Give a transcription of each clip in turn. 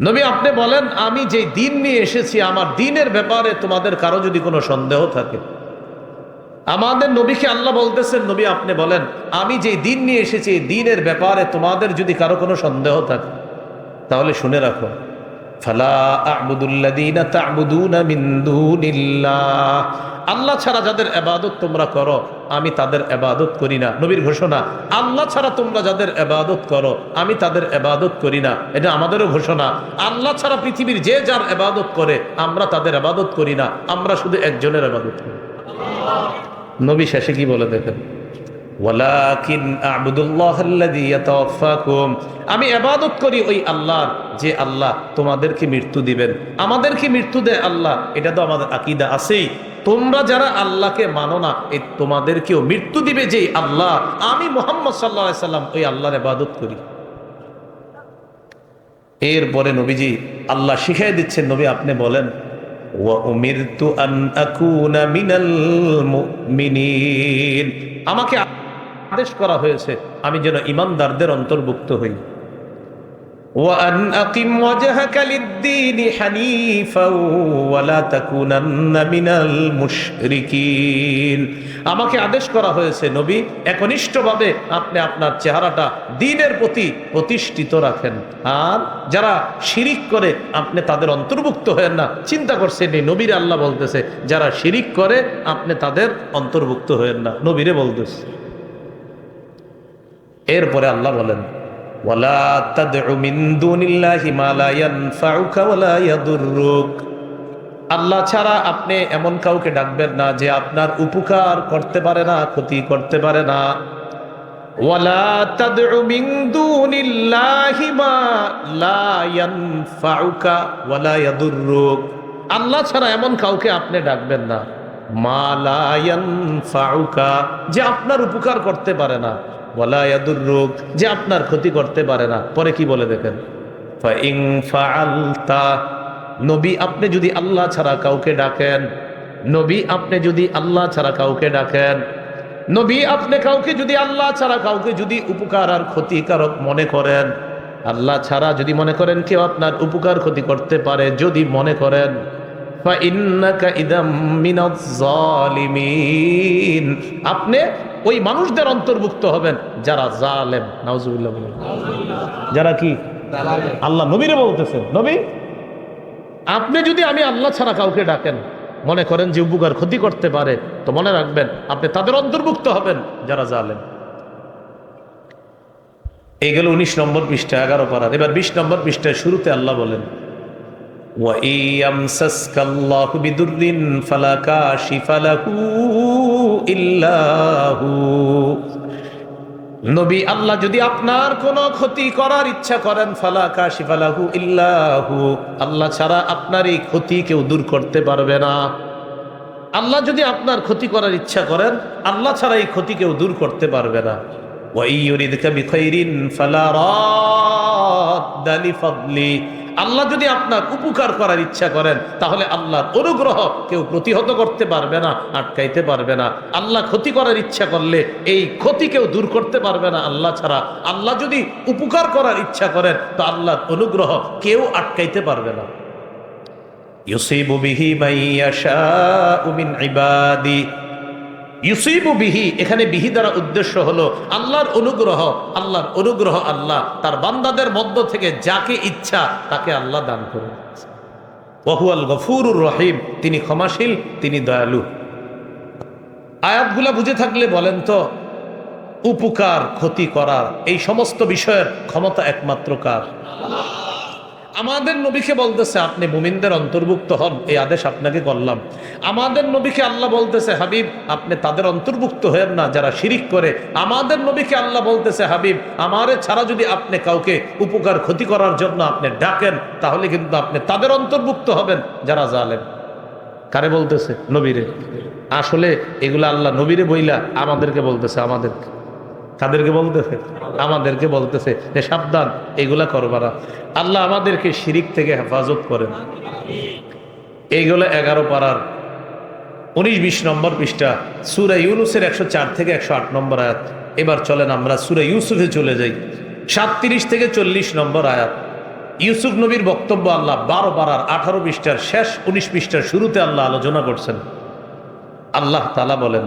নবী, আপনি বলেন, আমি যে দিন নিয়ে এসেছি, আমার দিনের ব্যাপারে তোমাদের কারও যদি কোনো সন্দেহ থাকে? আমাদের নবীকে আল্লাহ বলতেছেন, নবী, আপনি বলেন, আমি যে দিন নিয়ে এসেছি, এই দিনের ব্যাপারে তোমাদের যদি কারও কোনো সন্দেহ থাকে, তাহলে শুনে রাখো। আল্লাহ ছাড়া যাদের এবাদত তোমরা করো আমি তাদের এবাদত করি না। নবীর ঘোষণা, আল্লাহ ছাড়া তোমরা যাদের এবাদত করো, আমি তাদের এবাদত করি না। এটা আমাদেরও ঘোষণা, আল্লাহ ছাড়া পৃথিবীর যে যার এবাদত করে, আমরা তাদের এবাদত করি না। আমরা শুধু একজনের এবাদত করি। নবী শেষে কি বলে দেখেন? আমি আবাদত করি ওই আল্লাহ, যে আল্লাহ তোমাদেরকে মৃত্যু দিবেন। আমাদেরকে মৃত্যু দেয় আল্লাহ, এটা তো আমাদের আকিদা আছেই। তোমরা যারা আল্লাহকে মানো না এই তোমাদেরকেও মৃত্যু দিবে যে আল্লাহ। আমি মোহাম্মদ সাল্লা সাল্লাম ওই আল্লাহর আবাদত করি। এরপরে নবীজি আল্লাহ শিখাই দিচ্ছেন, নবী আপনি বলেন আমাকে আদেশ করা হয়েছে আমি যেন ইমানদারদের অন্তর্ভুক্ত হই وأن أقم وجهك للدين حنيفا ولا تكونن من المشركين আমাকে আদেশ করা হয়েছে নবী একনিষ্ঠভাবে আপনি আপনার চেহারাটা দিনের প্রতি প্রতিষ্ঠিত রাখেন আর যারা শিরিক করে আপনি তাদের অন্তর্ভুক্ত হয়েন না চিন্তা করছেন এই নবীরে আল্লাহ বলতেছে যারা শিরিক করে আপনি তাদের অন্তর্ভুক্ত হয়েন না নবীরে বলতেছে এরপরে আল্লাহ বলেন, ওয়ালা ওয়ালা আল্লাহ ছাড়া আপনি এমন কাউকে ডাকবেন না যে আপনার উপকার করতে পারে না, ক্ষতি করতে পারে না। ওয়ালা মা ওয়ালা আল্লাহ ছাড়া এমন কাউকে আপনি ডাকবেন না। মা লা ইয়ানফাউকা, যে আপনার উপকার করতে পারে না। ওয়ালা রোগ যে আপনার ক্ষতি করতে পারে না। পরে কি বলে দেখেন? নবী আপনি যদি আল্লাহ ছাড়া কাউকে ডাকেন, নবী আপনি যদি আল্লাহ ছাড়া কাউকে ডাকেন, নবী আপনি কাউকে যদি আল্লাহ ছাড়া কাউকে যদি উপকার আর ক্ষতিকারক মনে করেন, আল্লাহ ছাড়া যদি মনে করেন কেউ আপনার উপকার ক্ষতি করতে পারে, যদি মনে করেন আপনি ওই মানুষদের অন্তর্ভুক্ত হবেন যারা জালেম। নাউজুবিল্লাহ বলেন। যারা কি? আল্লাহ নবীরে বলতেছেন। নবী? আপনি যদি আমি আল্লাহ ছাড়া কাউকে ডাকেন মনে করেন যে উপকার ক্ষতি করতে পারে তো মনে রাখবেন আপনি তাদের অন্তর্ভুক্ত হবেন যারা জালেম। এই গেল উনিশ নম্বর পৃষ্ঠা এগারো পারার এবার বিশ নম্বর পৃষ্ঠায় শুরুতে আল্লাহ বলেন ওয়াইয়াম সাসকাল্লাহু বিদুররিন ফালাকা শিফালাহু ইল্লাহু। নবী আল্লাহ যদি আপনার কোনো ক্ষতি করার ইচ্ছা করেন, ফালা কাশিফালাহু ইল্লাহু। আল্লাহ ছাড়া আপনার এই ক্ষতি কেউ দূর করতে পারবে না। আল্লাহ যদি আপনার ক্ষতি করার ইচ্ছা করেন, আল্লাহ ছাড়া এই ক্ষতি কেউ দূর করতে পারবে না। আল্লাহ যদি আপনার উপকার করার ইচ্ছা করেন, তাহলে আল্লাহর অনুগ্রহ কেউ প্রতিহত করতে পারবে না, আটকাইতে পারবে না। আল্লাহ ক্ষতি করার ইচ্ছা করলে এই ক্ষতি কেউ দূর করতে পারবে না আল্লাহ ছাড়া। আল্লাহ যদি উপকার করার ইচ্ছা করেন, তো আল্লাহর অনুগ্রহ কেউ আটকাইতে পারবে না। ইউসিবু বিহি মাইয়াশাউ মিন ইবাদি। ইউসিবু বিহি, এখানে বিহি দ্বারা উদ্দেশ্য হলো আল্লাহর অনুগ্রহ আল্লাহর অনুগ্রহ আল্লাহ, তার বান্দাদের মধ্য থেকে যাকে ইচ্ছা তাকে আল্লাহ দান করুন ওহুয়াল গফুরুর রহিম, তিনি ক্ষমাশীল, তিনি দয়ালু। আয়াতগুলা বুঝে থাকলে বলেন তো, উপকার ক্ষতি করার এই সমস্ত বিষয়ের ক্ষমতা একমাত্র কার? আমাদের নবীকে বলতেছে, আপনি মুমিনদের অন্তর্ভুক্ত হন। এই আদেশ আপনাকে করলাম। আমাদের নবীকে আল্লাহ বলতেছে, হাবিব, আপনি তাদের অন্তর্ভুক্ত হয়েন না, যারা শিরিক করে। আমাদের নবীকে আল্লাহ বলতেছে, হাবিব, আমারে ছাড়া যদি আপনি কাউকে উপকার, ক্ষতি করার জন্য আপনি ডাকেন, তাহলে কিন্তু আপনি তাদের অন্তর্ভুক্ত হবেন, যারা জালেন কারে বলতেছে? নবীরে। আসলে এগুলো আল্লাহ নবীরে বইলা আমাদেরকে বলতেছে, আমাদেরকে। কাদেরকে বলতেছে, আমাদেরকে বলতেছে যে, সাবধান, এগুলা করবারা আল্লাহ আমাদেরকে শিরিক থেকে হেফাজত করেন। এইগুলো এগারো পাড়ার উনিশ, বিশ নম্বর পৃষ্ঠা, সুরা ইউনুসের একশো চার থেকে একশো আট নম্বর আয়াত। এবার চলেন আমরা সুরা ইউসুফে চলে যাই। সাতত্রিশ থেকে চল্লিশ নম্বর আয়াত। ইউসুফ নবীর বক্তব্য আল্লাহ বারো বারার আঠারো পৃষ্ঠার শেষ উনিশ পৃষ্ঠার শুরুতে আল্লাহ আলোচনা করছেন। আল্লাহ তালা বলেন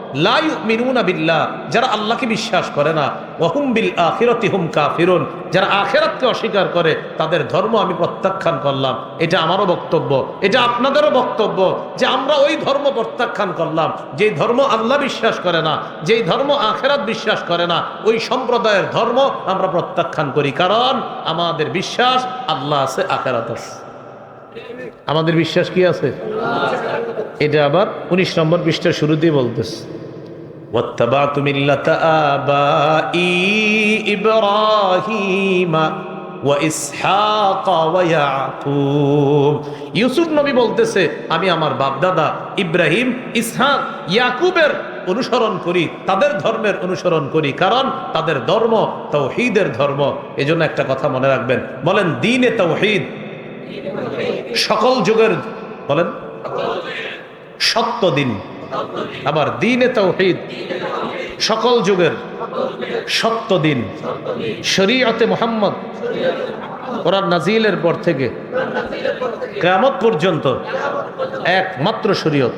বিল্লাহ, যারা আল্লাহকে বিশ্বাস করে না। ওয়াহুম বিল আখিরাতি হুম কাফিরুন, যারা আখিরাতকে অস্বীকার করে, তাদের ধর্ম আমি প্রত্যাখ্যান করলাম। এটা আমারও বক্তব্য, এটা আপনাদেরও বক্তব্য যে আমরা ওই ধর্ম প্রত্যাখ্যান করলাম। যেই ধর্ম আল্লাহ বিশ্বাস করে না যেই ধর্ম আখেরাত বিশ্বাস করে না, ওই সম্প্রদায়ের ধর্ম আমরা প্রত্যাখ্যান করি। কারণ আমাদের বিশ্বাস আল্লাহ আছে, আখেরাত আছে। আমাদের বিশ্বাস কি আছে? এটা আবার উনিশ নম্বর পৃষ্ঠার শুরুতেই বলতেছে। واتبعت ملة آبائي إبراهيم وإسحاق ويعقوب ইউসুফ নবী বলতেছে আমি আমার বাপদাদা ইব্রাহিম ইসহাক ইয়াকুবের অনুসরণ করি তাদের ধর্মের অনুসরণ করি কারণ তাদের ধর্ম তৌহিদের ধর্ম এজন্য একটা কথা মনে রাখবেন বলেন দিনে তৌহিদ সকল যুগের বলেন সত্য দিন আবার দিনে তৌহিদ। সকল যুগের সত্য দিন। শরীয়তে মোহাম্মদ। কোরআন নাজিলের পর থেকে কেয়ামত পর্যন্ত একমাত্র শরীয়ত।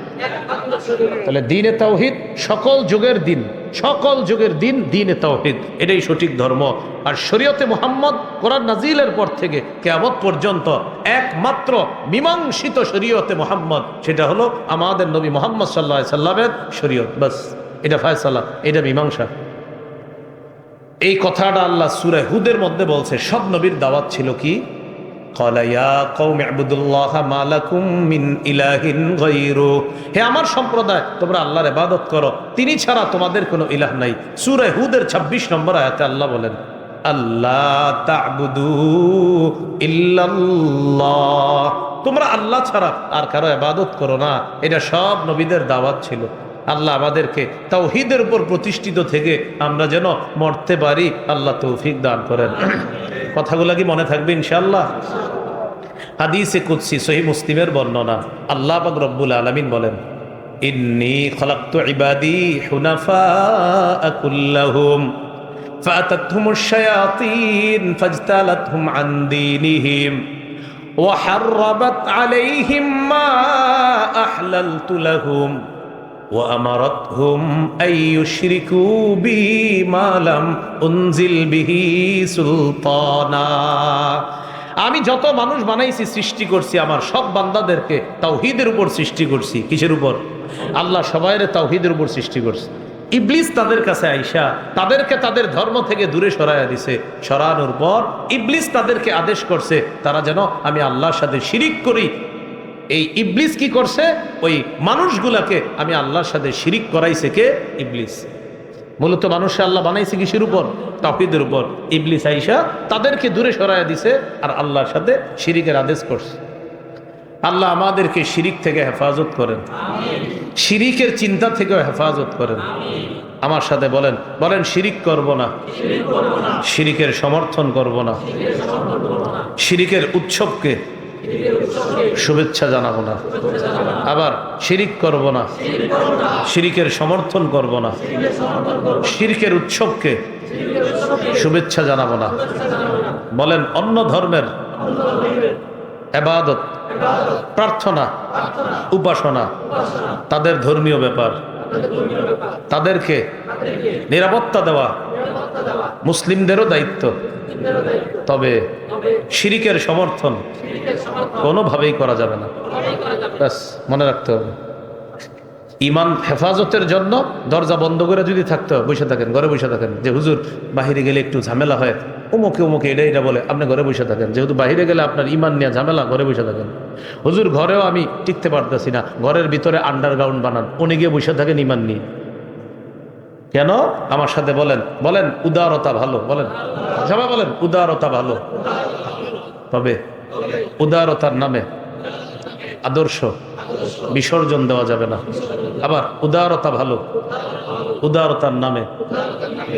তাহলে দিনে তাওহিদ সকল যুগের দিন, সকল যুগের দিন দিনে তাওহিদ। এটাই সঠিক ধর্ম। আর শরীয়তে মোহাম্মদ, কোরআন নাজিলের পর থেকে কেয়ামত পর্যন্ত একমাত্র মীমাংসিত শরীয়তে মোহাম্মদ। সেটা হলো আমাদের নবী মোহাম্মদ সাল্লাহ সাল্লামের শরীয়ত। বাস, এটা ফায়সালা, এটা মীমাংসা। এই কথাটা আল্লাহ সুরায় হুদের মধ্যে বলছে, সব নবীর দাওয়াত ছিল কি? হে আমার সম্প্রদায়, তোমরা আল্লাহর ইবাদত করো। তিনি ছাড়া তোমাদের কোনো ইলাহ নাই। সুরে হুদের ২৬ নম্বর আয়াতে আল্লাহ বলেন আল্লাহ তোমরা আল্লাহ ছাড়া আর কারও ইবাদত করো না। এটা সব নবীদের দাওয়াত ছিল। আল্লাহ আমাদেরকে তাওহীদের উপর প্রতিষ্ঠিত থেকে আমরা যেন মরতে পারি আল্লাহ তৌফিক দান করেন কথাগুলো কি মনে থাকবে ইনশাআল্লাহ হাদিসে কুদসি সহি মুসলিমের বর্ণনা আল্লাহ পাক রব্বুল আলামিন বলেন ইন্নি খলাকতু ইবাদি হুনাফা কুল্লাহুম فأتتهم الشياطين فاجتالتهم عن دينهم وحربت عليهم ما أحللت لهم وأمرتهم أن يشركوا بي ما لم أنزل به سلطانا আমি যত মানুষ বানাইছি সৃষ্টি করছি আমার সব বান্দাদেরকে তাওহিদের উপর সৃষ্টি করছি কিসের উপর আল্লাহ সবাইরে তাওহিদের উপর সৃষ্টি করছে ইবলিস তাদের কাছে আইসা তাদেরকে তাদের ধর্ম থেকে দূরে সরাইয়া দিছে সরানোর পর ইবলিস তাদেরকে আদেশ করছে তারা যেন আমি আল্লাহর সাথে শিরিক করি এই ইবলিস কি করছে? ওই মানুষগুলাকে, আমি আল্লাহর সাথে শিরিক করাইছে কে? ইবলিস। মূলত মানুষে আল্লাহ বানাইছে কিসের উপর? তাফিদের উপর। ইবলিস আইসা তাদেরকে দূরে সরাইয়া দিছে আর আল্লাহর সাথে শিরিকের আদেশ করছে। আল্লাহ আমাদেরকে শিরিক থেকে হেফাজত করেন। শিরিকের চিন্তা থেকেও হেফাজত করেন। আমার সাথে বলেন বলেন, শিরিক করব না। শিরিকের সমর্থন করব না। শিরিকের উৎসবকে শুভেচ্ছা জানাব না। আবার শিরিক করব না। শিরিকের সমর্থন করব না। শিরিকের উৎসবকে শুভেচ্ছা জানাব না। বলেন, অন্য ধর্মের এবাদত প্রার্থনা, উপাসনা তাদের ধর্মীয় ব্যাপার। তাদেরকে নিরাপত্তা দেওয়া মুসলিমদেরও দায়িত্ব। তবে শিরিকের সমর্থন কোনোভাবেই করা যাবে না। ব্যাস, মনে রাখতে হবে। ইমান হেফাজতের জন্য দরজা বন্ধ করে যদি থাকতে বসে থাকেন, ঘরে বসে থাকেন। যে হুজুর, বাহিরে গেলে একটু ঝামেলা হয়, উমুকে উমুকে এটা এটা বলে, আপনি ঘরে বসে থাকেন। যেহেতু বাহিরে গেলে আপনার ইমান নিয়ে ঝামেলা, ঘরে বসে থাকেন। হুজুর, ঘরেও আমি টিকতে পারতেছি না। ঘরের ভিতরে আন্ডারগ্রাউন্ড বানান, উনি গিয়ে বসে থাকেন ইমান নিয়ে। কেন? আমার সাথে বলেন। বলেন, উদারতা ভালো। বলেন। সবাই বলেন, উদারতা ভালো। তবে উদারতার নামে আদর্শ বিসর্জন দেওয়া যাবে না। আবার উদারতা ভালো, উদারতার নামে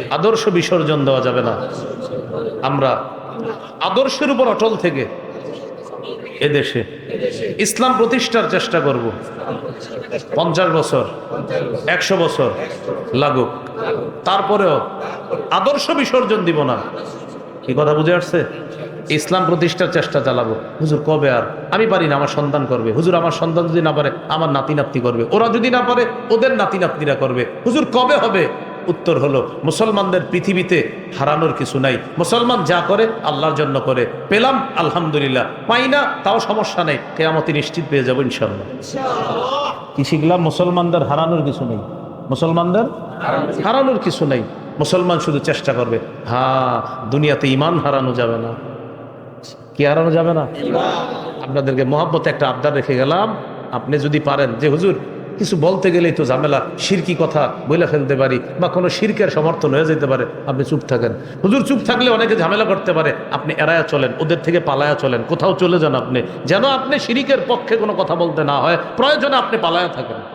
আদর্শ বিসর্জন দেওয়া যাবে না। আমরা আদর্শের উপর অটল থেকে এদেশে। ইসলাম প্রতিষ্ঠার চেষ্টা করব। পঞ্চাশ বছর একশো বছর লাগুক। তারপরেও আদর্শ বিসর্জন দিব না। কি কথা বুঝে আসছে? ইসলাম প্রতিষ্ঠার চেষ্টা চালাবো। হুজুর কবে আর? আমি পারি না আমার সন্তান করবে। হুজুর আমার সন্তান যদি না পারে আমার নাতি নাতনি করবে। ওরা যদি না পারে ওদের নাতি নাতনিরা করবে। হুজুর কবে হবে? উত্তর হলো, মুসলমানদের পৃথিবীতে হারানোর কিছু নাই। মুসলমান যা করে, আল্লাহর জন্য করে। পেলাম, আলহামদুলিল্লাহ। পাই না, তাও সমস্যা নেই। কেয়ামতি নিশ্চিত পেয়ে যাব ইনশাল্লাহ কি শিখলাম? মুসলমানদের হারানোর কিছু নেই। মুসলমানদের হারানোর কিছু নেই। মুসলমান শুধু চেষ্টা করবে হ্যাঁ দুনিয়াতে ইমান হারানো যাবে না। কি হারানো যাবে না? আপনাদেরকে মহাব্বতে একটা আবদার রেখে গেলাম। আপনি যদি পারেন, যে হুজুর কিছু বলতে গেলেই তো ঝামেলা শিরকি কথা বইলা ফেলতে পারি বা কোনো শিরকের সমর্থন হয়ে যেতে পারে। আপনি চুপ থাকেন। হুজুর, চুপ থাকলে অনেকে ঝামেলা করতে পারে। আপনি এড়ায়া চলেন, ওদের থেকে পালায়া চলেন, কোথাও চলে যান আপনি। যেন আপনি শিরিকের পক্ষে কোনো কথা বলতে না হয়, প্রয়োজনে আপনি পালায়া থাকেন।